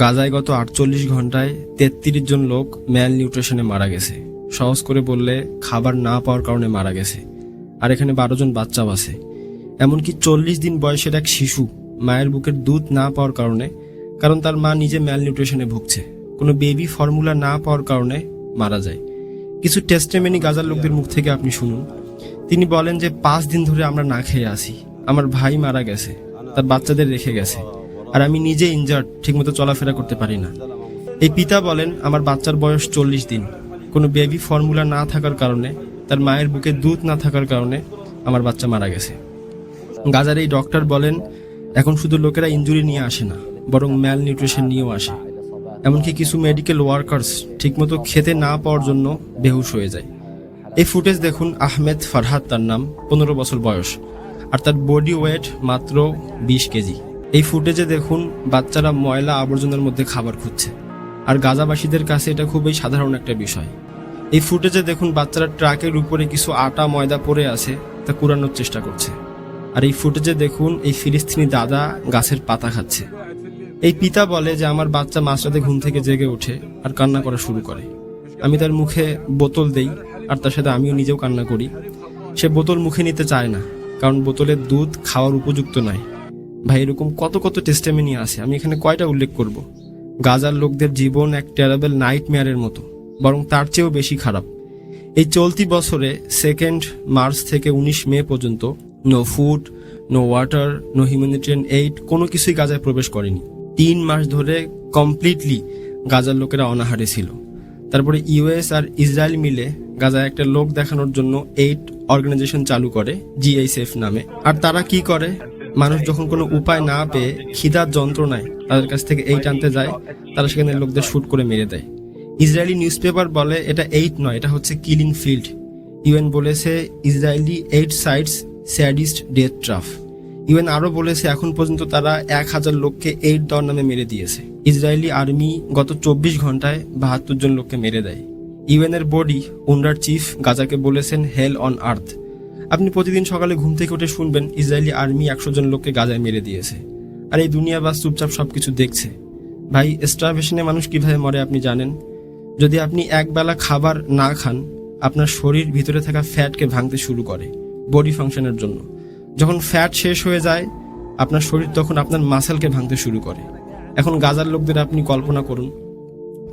গাজায় গত আটচল্লিশ ঘন্টায় তেত্রিশ জন লোক ম্যাল নিউট্রিশনে মারা গেছে। সহজ করে বললে, খাবার না পাওয়ার কারণে মারা গেছে। আর এখানে বারো জন বাচ্চাও আছে। এমনকি চল্লিশ দিন বয়সের এক শিশু মায়ের বুকের দুধ না পাওয়ার কারণে, কারণ তার মা নিজে ম্যাল নিউট্রিশনে ভুগছে। কোনো বেবি ফর্মুলা না পাওয়ার কারণে মারা যায়। কিছু টেস্টেমেনি গাজার লোকদের মুখ থেকে আপনি শুনুন। তিনি বলেন যে, পাঁচ দিন ধরে আমরা না খেয়ে আসি আমার ভাই মারা গেছে। তার বাচ্চাদের রেখে গেছে। আর আমি নিজে ইনজার্ড ঠিকমতো চলাফেরা করতে পারি না। এই পিতা বলেন, আমার বাচ্চার বয়স চল্লিশ দিন। কোনো বেবি ফর্মুলা না থাকার কারণে, তার মায়ের বুকে দুধ না থাকার কারণে আমার বাচ্চা মারা গেছে। গাজার এই ডক্টর বলেন, এখন শুধু লোকেরা ইঞ্জুরি নিয়ে আসে না, বরং ম্যাল নিউট্রিশন নিয়েও আসে। এমনকি কিছু মেডিকেল ওয়ার্কার্স ঠিকমতো খেতে না পাওয়ার জন্য বেহুশ হয়ে যায়। এই ফুটেজ দেখুন আহমেদ ফারহাদ, তার নাম, পনেরো বছর বয়স। আর তার বডি ওয়েট মাত্র বিশ কেজি। এই ফুটেজে দেখুন বাচ্চারা ময়লা আবর্জনার মধ্যে খাবার খুঁজছে। আর গাজাবাসীদের কাছে এটা খুবই সাধারণ একটা বিষয়। এই ফুটেজে দেখুন বাচ্চারা ট্রাকের উপরে কিছু আটা, ময়দা পড়ে আছে, তা কুড়ানোর চেষ্টা করছে। আর এই ফুটেজে দেখুন এই ফিলিস্তিনি দাদা গাছের পাতা খাচ্ছে। এই পিতা বলে যে, আমার বাচ্চা মাঝরাতে ঘুম থেকে জেগে ওঠে আর কান্না করা শুরু করে। আমি তার মুখে বোতল দেই আর তার সাথে আমিও নিজেও কান্না করি। সে বোতল মুখে নিতে চায় না, কারণ বোতলের দুধ খাওয়ার উপযুক্ত নয়। ভাই, এরকম কত কত টেস্টেমিনি আছে। আমি এখানে কয়টা উল্লেখ করব? গাজার লোকদের জীবন এক টেরাবেল নাইট মেয়ারের মতো, বরং তার চেয়েও বেশি খারাপ। এই চলতি বছরে সেকেন্ড মার্চ থেকে উনিশ মে পর্যন্ত no food no water no humanitarian aid কোনো কিছুই গাজায় প্রবেশ করেনি। তিন মাস ধরে কমপ্লিটলি গাজার লোকেরা অনাহারে ছিল। তারপরে ইউএস আর ইসরায়েল মিলে গাজায় একটা লোক দেখানোর জন্য এইড অর্গানাইজেশন চালু করে জিআইসএফ নামে। আর তারা কি করে? মানুষ যখন কোনো উপায় না পেয়ে খিদার যন্ত্রণায় তাদের কাছ থেকে এইট আনতে যায়, তারা সেখানে লোকদের শ্যুট করে মেরে দেয়। ইসরায়েলি নিউজ পেপার বলে এটা এইট নয়, এটা হচ্ছে কিলিং ফিল্ড। ইউএন বলেছে Israeli aid sites sadist death trap. UN আরও বলেছে এখন পর্যন্ত তারা এক হাজার লোককে এইট দর নামে মেরে দিয়েছে। ইসরায়েলি আর্মি গত চব্বিশ ঘন্টায় বাহাত্তর জন লোককে মেরে দেয়। ইউএন এর বডি উন্ডার চিফ গাজাকে বলেছেন হেল অন আর্থ। আপনি প্রতিদিন সকালে ঘুম থেকে উঠে শুনবেন, ইসরায়েলি আর্মি একশো জন লোককে গাজায় মেরে দিয়েছে। আর এই দুনিয়া বাস চুপচাপ সবকিছু দেখছে। ভাই স্টারভেশনে মানুষ কীভাবে মরে আপনি জানেন? যদি আপনি একবেলা খাবার না খান, আপনার শরীর ভিতরে থাকা ফ্যাটকে ভাঙতে শুরু করে বডি ফাংশনের জন্য। যখন ফ্যাট শেষ হয়ে যায়, আপনার শরীর তখন আপনার মাসেলকে ভাঙতে শুরু করে। এখন গাজার লোকদের আপনি কল্পনা করুন,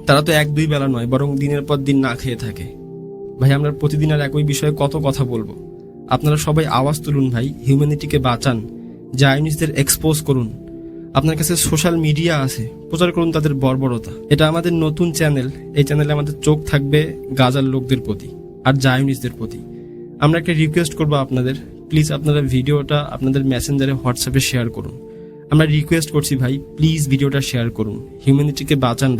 তারা তো এক দুই বেলা নয়, বরং দিনের পর দিন না খেয়ে থাকে। ভাই, আমরা প্রতিদিন আর একই বিষয়ে কত কথা বলব? আপনারা সবাই আওয়াজ তুলুন ভাই হিউম্যানিটিকে বাঁচান জায়নিসদের এক্সপোজ করুন। আপনার কাছে সোশ্যাল মিডিয়া আছে, প্রচার করুন তাদের বর্বরতা। এটা আমাদের নতুন চ্যানেল এই চ্যানেলে আমাদের চোখ থাকবে গাজার লোকদের প্রতি আর জায়নিসদের প্রতি। আমরা একটা রিকোয়েস্ট করব আপনাদের প্লিজ আপনারা ভিডিওটা আপনাদের মেসেঞ্জারে হোয়াটসঅ্যাপে শেয়ার করুন। আমরা রিকোয়েস্ট করছি ভাই প্লিজ ভিডিওটা শেয়ার করুন হিউম্যানিটিকে বাঁচান